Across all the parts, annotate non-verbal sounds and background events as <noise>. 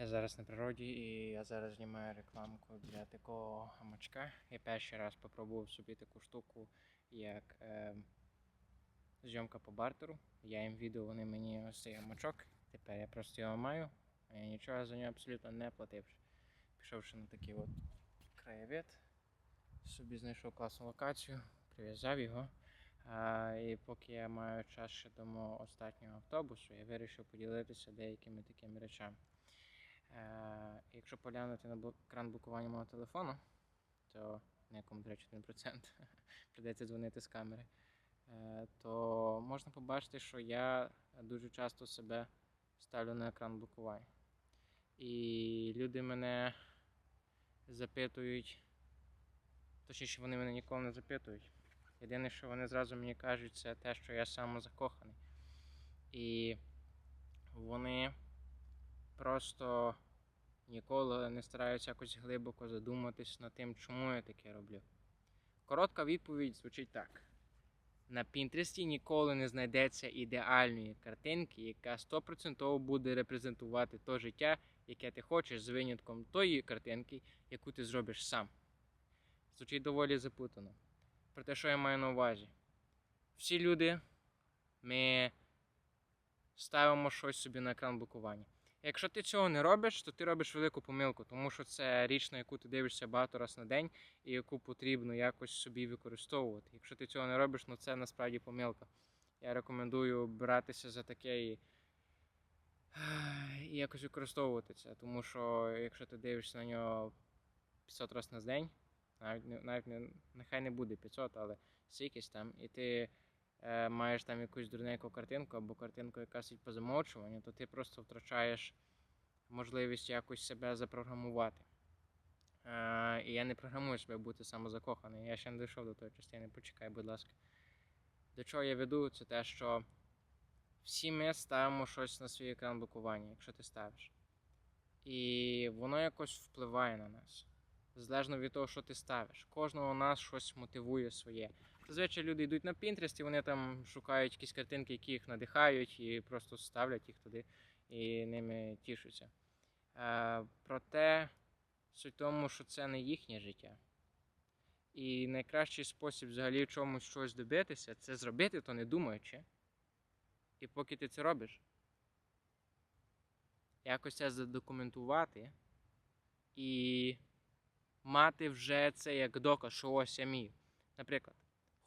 Я зараз на природі і я зараз знімаю рекламку для такого гамачка. Я перший раз спробував собі таку штуку, як е, зйомка по бартеру. Я їм відео, вони мені ось цей гамачок. Тепер я просто його маю, а я нічого за нього абсолютно не платив. Пішовши на такий от краєвид, собі знайшов класну локацію, прив'язав його. А, і поки я маю час ще до мого останнього автобусу, я вирішив поділитися деякими такими речами. Е, якщо поглянути на екран блокування мого телефону, то на якому, до речі, 1%, <laughs> прийдеться дзвонити з камери, е, то можна побачити, що я дуже часто себе ставлю на екран блокування. І люди мене запитують, точніше, вони мене ніколи не запитують. Єдине, що вони зразу мені кажуть, це те, що я самозакоханий. І вони просто ніколи не стараються якось глибоко задуматись над тим, чому я таке роблю. Коротка відповідь звучить так: на Пінтересті ніколи не знайдеться ідеальної картинки, яка 100% буде репрезентувати то життя, яке ти хочеш, з винятком тої картинки, яку ти зробиш сам. Звучить доволі запутано. Про те, що я маю на увазі. Всі люди ми ставимо щось собі на екран блокування. Якщо ти цього не робиш, то ти робиш велику помилку, тому що це річ, на яку ти дивишся багато раз на день і яку потрібно якось собі використовувати. Якщо ти цього не робиш, ну це насправді помилка. Я рекомендую братися за таке і, <sighs> і якось використовувати це, тому що якщо ти дивишся на нього 500 разів на день, навіть навіть нехай не буде 500, але стількись там, і ти маєш там якусь дурненьку картинку або картинку, яка сидить по замовчуванню, то ти просто втрачаєш можливість якось себе запрограмувати. Е, і я не програмую себе бути самозакоханий. Я ще не дійшов до тої частини, почекай, будь ласка. До чого я веду, це те, що всі ми ставимо щось на свій екран блокування, якщо ти ставиш. І воно якось впливає на нас. Залежно від того, що ти ставиш. Кожного нас щось мотивує своє. Зазвичай люди йдуть на Pinterest і вони там шукають якісь картинки, які їх надихають, і просто ставлять їх туди і ними тішуться. Е, проте суть в тому, що це не їхнє життя. І найкращий спосіб взагалі чомусь щось добитися це зробити, то не думаючи. І поки ти це робиш, якось це задокументувати і мати вже це як доказ, що ось я мій. Наприклад,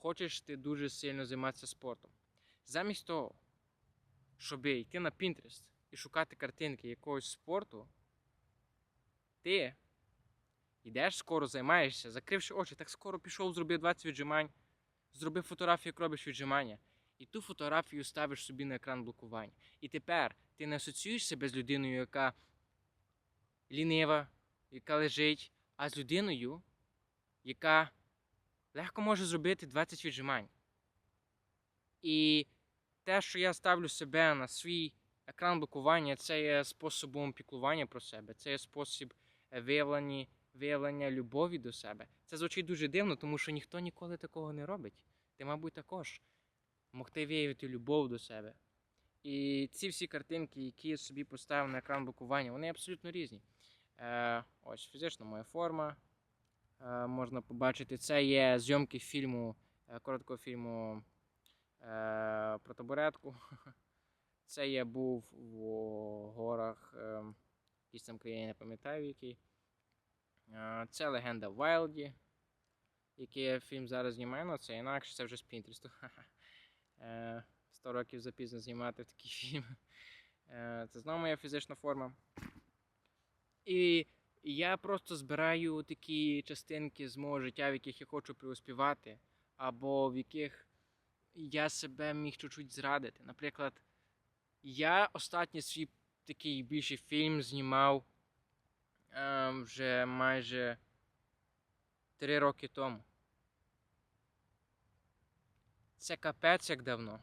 хочеш ти дуже сильно займатися спортом. Замість того, щоб йти на Pinterest і шукати картинки якогось спорту, ти йдеш скоро, займаєшся, закривши очі, так скоро пішов, зробив 20 віджимань, зробив фотографію, як робиш віджимання. І ту фотографію ставиш собі на екран блокування. І тепер ти не асоціюєш себе з людиною, яка лінива, яка лежить, а з людиною, яка легко може зробити 20 віджимань. І те, що я ставлю себе на свій екран блокування, це є способом піклування про себе, це є спосіб е, виявлення, виявлення любові до себе. Це звучить дуже дивно, тому що ніхто ніколи такого не робить. Ти, мабуть, також могти виявити любов до себе. І ці всі картинки, які я собі поставив на екран блокування, вони абсолютно різні. Е, ось фізична моя форма. Е, можна побачити, це є зйомки фільму, е, короткого фільму е, про табуретку. <laughs> Це я був в горах, якійсь там країні, не пам'ятаю який. Це легенда Вайлді, який фільм зараз знімаю, ну це інакше, це вже з Пінтересту. <laughs> Е, 100 років запізно знімати такий <laughs> фільм. Це знову моя фізична форма. І я просто збираю такі частинки з мого життя, в яких я хочу преуспівати, або в яких я себе міг чуть-чуть зрадити. Наприклад, я останній свій такий більший фільм знімав е, вже майже три роки тому. Це капець як давно.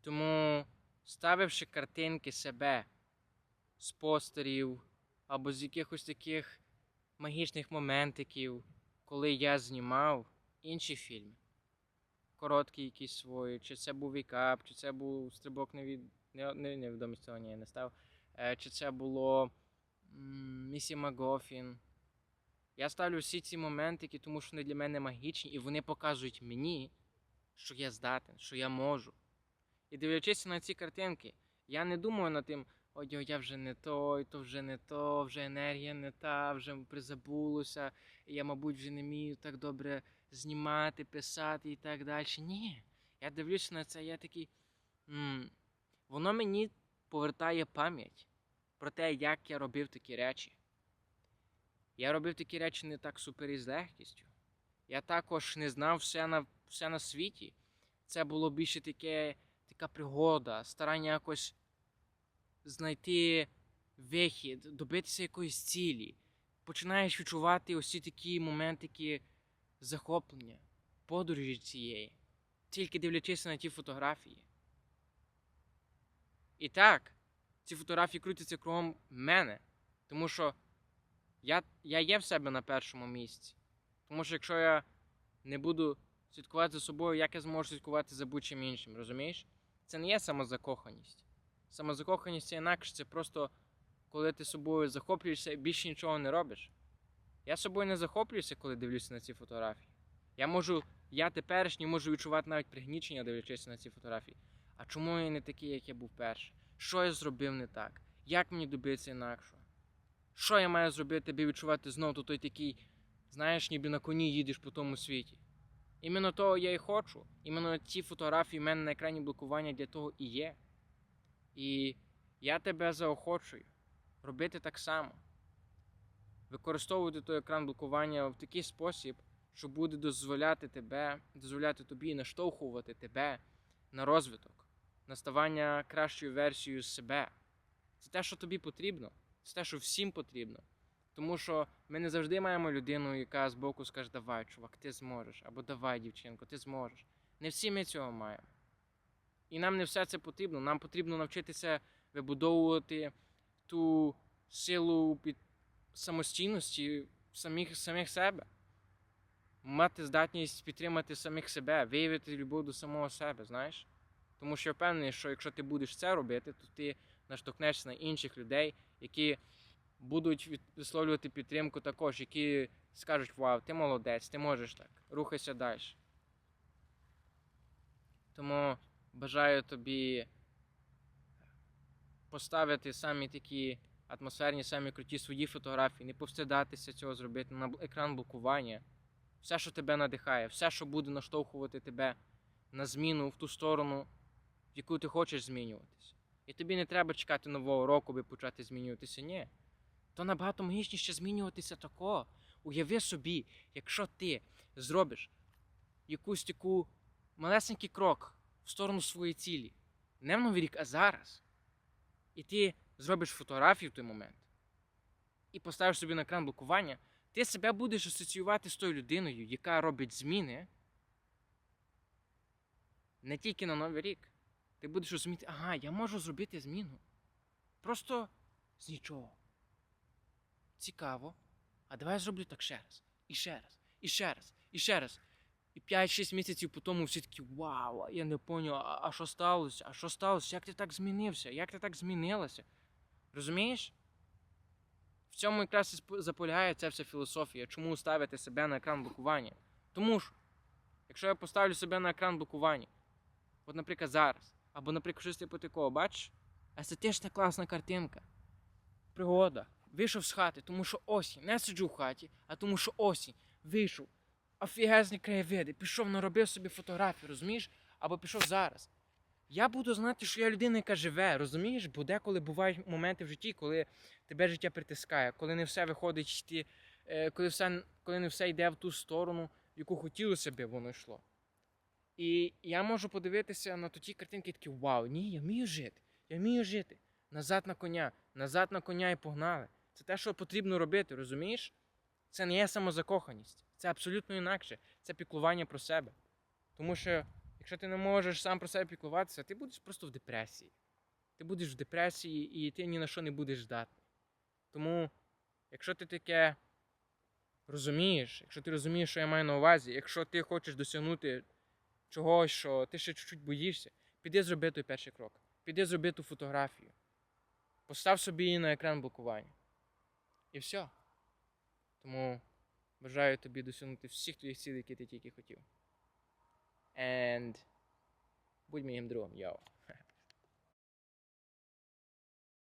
Тому, ставивши картинки себе з постерів або з якихось таких магічних моментиків, коли я знімав інші фільми, короткі якісь свої, чи це був вікап, чи це був стрибок невід... не... не... невідомість цього ні, я не став. е, чи це було Місі Магофін. Я ставлю всі ці моментики, тому що вони для мене магічні, і вони показують мені, що я здатен, що я можу. І дивлячись на ці картинки, я не думаю над тим, ой, ой, я вже не той, то вже не то, вже енергія не та, вже призабулося, я, мабуть, вже не вмію так добре знімати, писати і так далі. Ні. Я дивлюся на це, я такий. м воно мені повертає пам'ять про те, як я робив такі речі. Я робив такі речі не так супер і з легкістю. Я також не знав все на, все на світі. Це було більше таке, така пригода, старання якось знайти вихід, добитися якоїсь цілі. Починаєш відчувати ці такі моментики захоплення, подорожі цієї, тільки дивлячись на ті фотографії. І так, ці фотографії крутяться кругом мене, тому що я, я є в себе на першому місці. Тому що якщо я не буду слідкувати за собою, як я зможу слідкувати за будь-чим іншим, розумієш? Це не є самозакоханість. Самозакоханість це інакше, це просто коли ти собою захоплюєшся і більше нічого не робиш. Я собою не захоплююся, коли дивлюся на ці фотографії. Я можу, я теперішній можу відчувати навіть пригнічення, дивлячись на ці фотографії. А чому я не такий, як я був перший? Що я зробив не так? Як мені добитися інакшого? Що я маю зробити, аби відчувати знову той такий, знаєш, ніби на коні їдеш по тому світі? Іменно того я і хочу. Іменно ці фотографії в мене на екрані блокування для того і є. І я тебе заохочую робити так само. Використовувати той екран блокування в такий спосіб, що буде дозволяти тебе, дозволяти тобі наштовхувати тебе на розвиток, на ставання кращою версією себе. Це те, що тобі потрібно, це те, що всім потрібно. Тому що ми не завжди маємо людину, яка збоку скаже, давай, чувак, ти зможеш, або давай, дівчинко, ти зможеш. Не всі ми цього маємо. І нам не все це потрібно. Нам потрібно навчитися вибудовувати ту силу під самостійності самих, самих себе, мати здатність підтримати самих себе, виявити любов до самого себе, знаєш? Тому що я впевнений, що якщо ти будеш це робити, то ти наштовхнешся на інших людей, які будуть висловлювати підтримку також, які скажуть: Вау, ти молодець, ти можеш так, рухайся далі. Тому бажаю тобі поставити самі такі атмосферні, самі круті свої фотографії, не повстидатися цього зробити на екран блокування. Все, що тебе надихає, все, що буде наштовхувати тебе на зміну в ту сторону, в яку ти хочеш змінюватися. І тобі не треба чекати нового року, аби почати змінюватися. Ні. То набагато магічніше змінюватися тако. Уяви собі, якщо ти зробиш якусь таку малесенький крок в сторону своєї цілі, не в новий рік, а зараз. І ти зробиш фотографію в той момент і поставиш собі на екран блокування, ти себе будеш асоціювати з тою людиною, яка робить зміни не тільки на Новий рік. Ти будеш розуміти, ага, я можу зробити зміну. Просто з нічого. Цікаво. А давай я зроблю так ще раз. І ще раз, і ще раз, і ще раз. І 5-6 місяців по тому всі такі вау, я не поняв, а, а що сталося? А що сталося? Як ти так змінився? Як ти так змінилася? Розумієш? В цьому якраз і заполягає ця вся філософія. Чому ставити себе на екран блокування? Тому що, якщо я поставлю себе на екран блокування, от, наприклад, зараз, або, наприклад, щось типу такого, бачиш? Естетична класна картинка. Пригода. Вийшов з хати, тому що осінь. Не сиджу в хаті, а тому що осінь. Вийшов. Офігезні краєвиди. Пішов, наробив собі фотографію, розумієш? Або пішов зараз. Я буду знати, що я людина, яка живе, розумієш? Бо деколи бувають моменти в житті, коли тебе життя притискає, коли не все виходить йти, е, коли, все, коли не все йде в ту сторону, в яку хотілося б воно йшло. І я можу подивитися на ті картинки і такі, вау, ні, я вмію жити, я вмію жити. Назад на коня, назад на коня і погнали. Це те, що потрібно робити, розумієш? Це не є самозакоханість, це абсолютно інакше. Це піклування про себе. Тому що, якщо ти не можеш сам про себе піклуватися, ти будеш просто в депресії. Ти будеш в депресії і ти ні на що не будеш здатний. Тому, якщо ти таке розумієш, якщо ти розумієш, що я маю на увазі, якщо ти хочеш досягнути чогось, що ти ще чуть-чуть боїшся, піди зроби той перший крок. Піди зроби ту фотографію. Постав собі її на екран блокування. І все. Тому бажаю тобі досягнути всіх твоїх цілей, які ти тільки хотів. And будь моїм другом, йоу.